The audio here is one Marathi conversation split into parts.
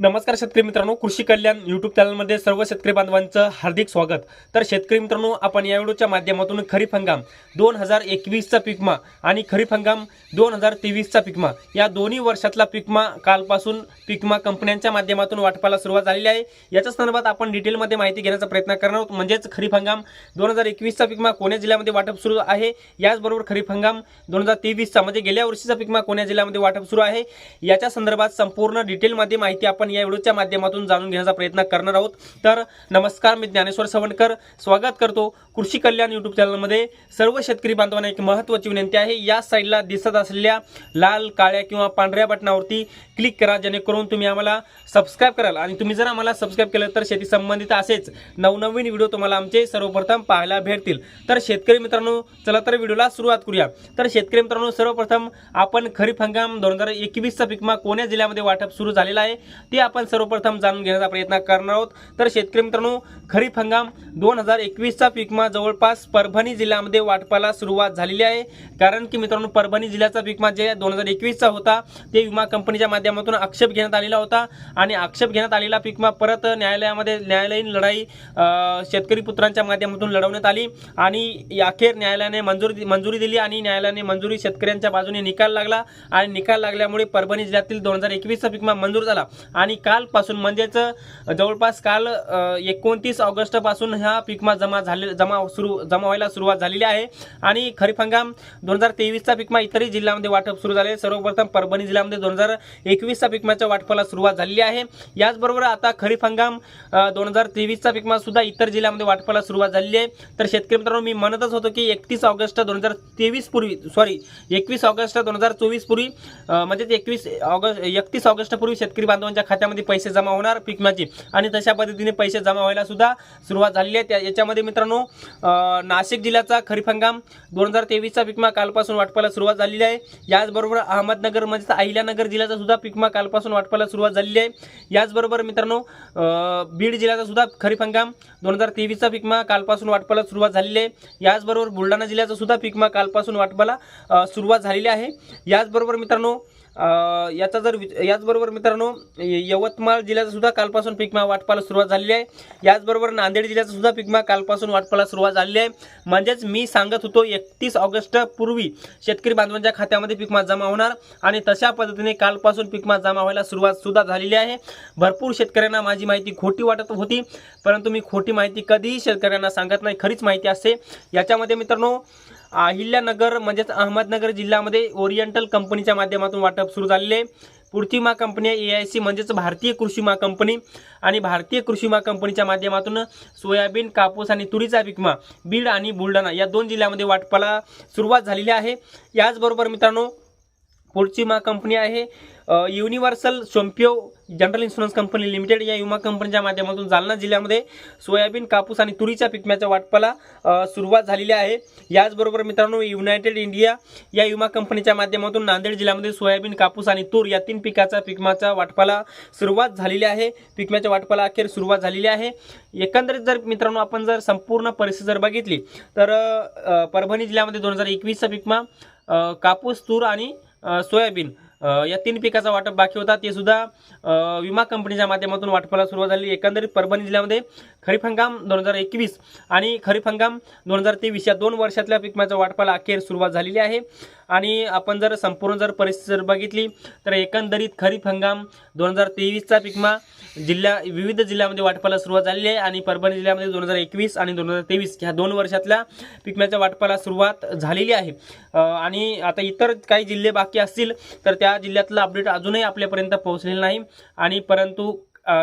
नमस्कार शेतकरी मित्रांनो कृषी कल्याण युट्यूब चॅनलमध्ये सर्व शेतकरी बांधवांचं हार्दिक स्वागत. तर शेतकरी मित्रांनो आपण या व्हिडिओच्या माध्यमातून खरीप हंगाम दोन हजार एकवीसचा पिकमा आणि खरीप हंगाम दोन हजार तेवीसचा पिकमा या दोन्ही वर्षातला पिकमा कालपासून पिकमा कंपन्यांच्या माध्यमातून वाटपाला सुरुवात झालेली आहे. याच्या संदर्भात आपण डिटेलमध्ये माहिती घेण्याचा प्रयत्न करणार आहोत. म्हणजेच खरीप हंगाम दोन हजार एकवीसचा पिकमा कोण्या जिल्ह्यामध्ये वाटप सुरू आहे? याचबरोबर खरीप हंगाम दोन हजार तेवीसचा म्हणजे गेल्या वर्षीचा पिकमा कोण्या जिल्ह्यामध्ये वाटप सुरू आहे? याच्या संदर्भात संपूर्ण डिटेलमध्ये माहिती आपण या व्हिडिओच्या माध्यमातून जाणून घेण्याचा प्रयत्न करणार आहोत. तर नमस्कार मी ज्ञानेश्वर सवणकर स्वागत करतो कृषी कल्याण युट्यूब चॅनलमध्ये सर्व शेतकरी बांधवांना एक महत्त्वाची विनंती आहे. या साईडला दिसत असलेल्या लाल काळ्या किंवा पांढऱ्या बटनावरती क्लिक करा जेणेकरून तुम्ही आम्हाला सबस्क्राईब कराल. आणि तुम्ही जर आम्हाला सबस्क्राईब केलं तर शेती संबंधित असेच नवनवीन व्हिडिओ तुम्हाला आमचे सर्वप्रथम पाहायला भेटतील. तर शेतकरी मित्रांनो चला तर व्हिडिओला सुरुवात करूया. तर शेतकरी मित्रांनो सर्वप्रथम आपण खरीप हंगाम दोन हजार एकवीसचा पिकमा कोण्या जिल्ह्यामध्ये वाटप सुरू झालेला आहे? ते आपण सर्वप्रथम जाणून घेण्याचा प्रयत्न करणार आहोत. तर शेतकरी मित्रांनो खरीप हंगाम दोन हजार एकवीसचा पिकमा जवळपास परभणी जिल्ह्यामध्ये वाटपाला सुरुवात झालेली आहे. कारण की मित्रांनो परभणी जिल्ह्याचा पिकमा जे दोन हजार एकवीसचा होता ते विमा कंपनीच्या माध्यमातून आक्षेप घेण्यात आलेला होता. आणि आक्षेप घेण्यात आलेला पिकमा परत न्यायालयामध्ये न्यायालयीन लढाई शेतकरी पुत्रांच्या माध्यमातून लढवण्यात आली. आणि अखेर न्यायालयाने मंजुरी मंजुरी दिली आणि न्यायालयाने मंजुरी शेतकऱ्यांच्या बाजूने निकाल लागला. आणि निकाल लागल्यामुळे परभणी जिल्ह्यातील दोन हजार एकवीसचा पिकमा मंजूर झाला. आणि कालपासून म्हणजेच जवळपास काल एकोणतीस ऑगस्टपासून ह्या हा पिकमा जमा झाले जमा सुरू जमा व्हायला सुरुवात झालेली आहे. आणि खरीप हंगाम दोन हजार तेवीसचा पिकमा इतरही जिल्ह्यामध्ये वाटप सुरू झाले. सर्वप्रथम परभणी जिल्ह्यामध्ये दोन हजार एकवीसचा पिकमाच्या वाटपाला सुरुवात झालेली आहे. याचबरोबर आता खरीप हंगाम दोन हजार तेवीसचा पिकमा सुद्धा इतर जिल्ह्यामध्ये वाटपाला सुरुवात झालेली आहे. तर शेतकरी मित्रांनो मी म्हणतच होतो की एकतीस ऑगस्ट दोन हजार तेवीस पूर्वी सॉरी एकवीस ऑगस्ट दोन हजार चोवीस पूर्वी म्हणजेच एकवीस ऑगस्ट एकतीस ऑगस्टपूर्वी शेतकरी बांधवांच्या खात्यामध्ये पैसे जमा होणार पिकमाचे. आणि तशा पद्धतीने पैसे जमा व्हायला सुद्धा सुरुवात झालेली आहे. त्या- याच्यामध्ये मित्रांनो नाशिक जिल्ह्याचा खरीप हंगाम दोन हजार तेवीसचा पिकमा कालपासून वाटपाला सुरुवात झालेली आहे. याचबरोबर अहमदनगर म्हणजे अहिल्यानगर जिल्ह्याचा सुद्धा पिकमा कालपासून वाटपाला सुरुवात झालेली आहे. याचबरोबर मित्रांनो बीड जिल्ह्याचा सुद्धा खरीप हंगाम दोन हजार तेवीसचा पिकमा कालपासून वाटपाला सुरुवात झालेली आहे. याचबरोबर बुलढाणा जिल्ह्याचा सुद्धा पिकमा कालपासून वाटपाला सुरुवात झालेली आहे. याचबरोबर मित्रांनो याचा जर याचबरोबर मित्रांनो यवतमाळ जिल्ह्याचा सुद्धा कालपासून पिकमा वाटपाला सुरुवात झालेली आहे. याचबरोबर नांदेड जिल्ह्याचा सुद्धा पिकमा कालपासून वाटपाला सुरुवात झालेली आहे. म्हणजेच मी सांगत होतो एकतीस ऑगस्ट पूर्वी शेतकरी बांधवांच्या खात्यामध्ये पिकमा जमा होणार आणि तशा पद्धतीने कालपासून पिकमा जमा व्हायला सुरुवात सुद्धा झालेली आहे. भरपूर शेतकऱ्यांना माझी माहिती खोटी वाटत होती परंतु मी खोटी माहिती कधीही शेतकऱ्यांना सांगत नाही. खरीच माहिती असते. याच्यामध्ये मित्रांनो अहिल्यानगर म्हणजेच अहमदनगर जिल्ह्यामध्ये ओरिएंटल कंपनीच्या माध्यमातून वाटप सुरू झालेले आहे. पुढची मा कंपनी आहे ए आय सी म्हणजेच भारतीय कृषी मा कंपनी. आणि भारतीय कृषी मा कंपनीच्या माध्यमातून सोयाबीन कापूस आणि तुरीचा विकमा बीड आणि बुलढाणा या दोन जिल्ह्यामध्ये वाटपाला सुरुवात झालेली आहे. याचबरोबर मित्रांनो पुढची मा कंपनी आहे. Universal Sompo General Insurance company limited या विमा कंपनीच्या माध्यमातून जालना जिल्ह्यामध्ये सोयाबीन कापूस आणि तुरीच्या पिकम्याच्या वाटपाला सुरुवात झालेली आहे. याचबरोबर मित्रांनो युनायटेड इंडिया या विमा कंपनीच्या माध्यमातून नांदेड जिल्ह्यामध्ये सोयाबीन कापूस आणि तूर या तीन पिकाचा पिकमाच्या वाटपाला सुरुवात झालेली आहे. पिकम्याच्या वाटपाला अखेर सुरुवात झालेली आहे. एकंदरीत जर मित्रांनो आपण जर संपूर्ण परिस्थिती जर बघितली तर परभणी जिल्ह्यामध्ये दोन हजार एकवीसचा पिकमा कापूस तूर आणि સોયાબીન या तीन पिकाचा वाटप बाकी होता. ते सुद्धा विमा कंपनीच्या माध्यमातून वाटपाला सुरुवात झाली. एकंदरीत परभणी जिल्ह्यामध्ये खरीप हंगाम दोन हजार एकवीस आणि खरीप हंगाम दोन हजार तेवीस या दोन वर्षातल्या पिकमाच्या वाटपाला अखेर सुरुवात झालेली आहे. आणि आपण जर संपूर्ण जर परिस्थिती जर बघितली तर एकंदरीत खरीप हंगाम दोन हजार तेवीसचा पिकमा जिल्ह्या विविध जिल्ह्यामध्ये वाटपाला सुरुवात झालेली आहे. आणि परभणी जिल्ह्यामध्ये दोन हजार एकवीस आणि दोन हजार तेवीस ह्या दोन वर्षातल्या पिकम्याच्या वाटपाला सुरुवात झालेली आहे. आणि आता इतर काही जिल्हे बाकी असतील तर त्या जिल्ह्यातलं अपडेट अजूनही आपल्यापर्यंत पोहोचलेलं नाही. आणि परंतु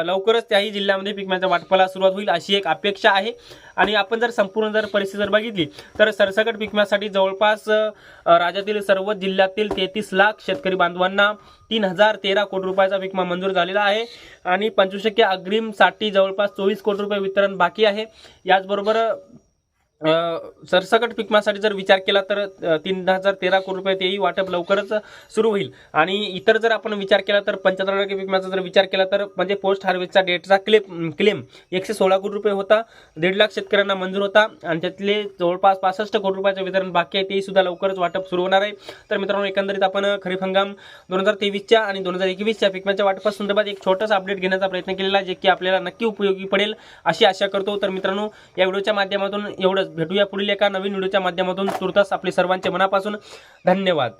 लवकरच त्याही जिल्ह्यामध्ये पिकम्याच्या वाटपाला सुरुवात होईल अशी एक अपेक्षा आहे. आणि आपण जर संपूर्ण जर परिस्थिती जर बघितली तर सरसकट पिकम्यासाठी जवळपास राज्यातील सर्व जिल्ह्यातील तेहतीस लाख शेतकरी बांधवांना तीन हजार तेरा कोटी रुपयाचा विमा मंजूर झालेला आहे. आणि पंचवीस टक्के अग्रिमसाठी जवळपास चोवीस कोटी रुपये वितरण बाकी आहे. याचबरोबर सरसकट पिकमासाठी जर विचार केला तर तीन हजार तेरा कोटी रुपये तेही वाटप लवकरच सुरू होईल. आणि इतर जर आपण विचार केला तर पंच्याहत्तर टक्के पिकमाचा जर विचार केला तर म्हणजे पोस्ट हार्वेस्टचा डेटचा क्लेम क्लेम एकशे सोळा कोटी रुपये होता दीड लाख शेतकऱ्यांना मंजूर होता आणि त्यातले जवळपास पासष्ट कोटी रुपयाचं वितरण बाकी आहे तेही सुद्धा लवकरच वाटप सुरू होणार आहे. तर मित्रांनो एकंदरीत आपण खरीप हंगाम दोन हजार तेवीसच्या आणि दोन हजार एकवीसच्या पिकमाच्या वाटपासंदर्भात एक छोटंसं अपडेट घेण्याचा प्रयत्न केलेला आहे जे की आपल्याला नक्की उपयोगी पडेल अशी आशा करतो. तर मित्रांनो या व्हिडिओच्या माध्यमातून एवढंच. भेटूया पुढील एका नवीन व्हिडिओच्या माध्यमातून. तुर्तास आपले सर्वांचे मनापासून धन्यवाद.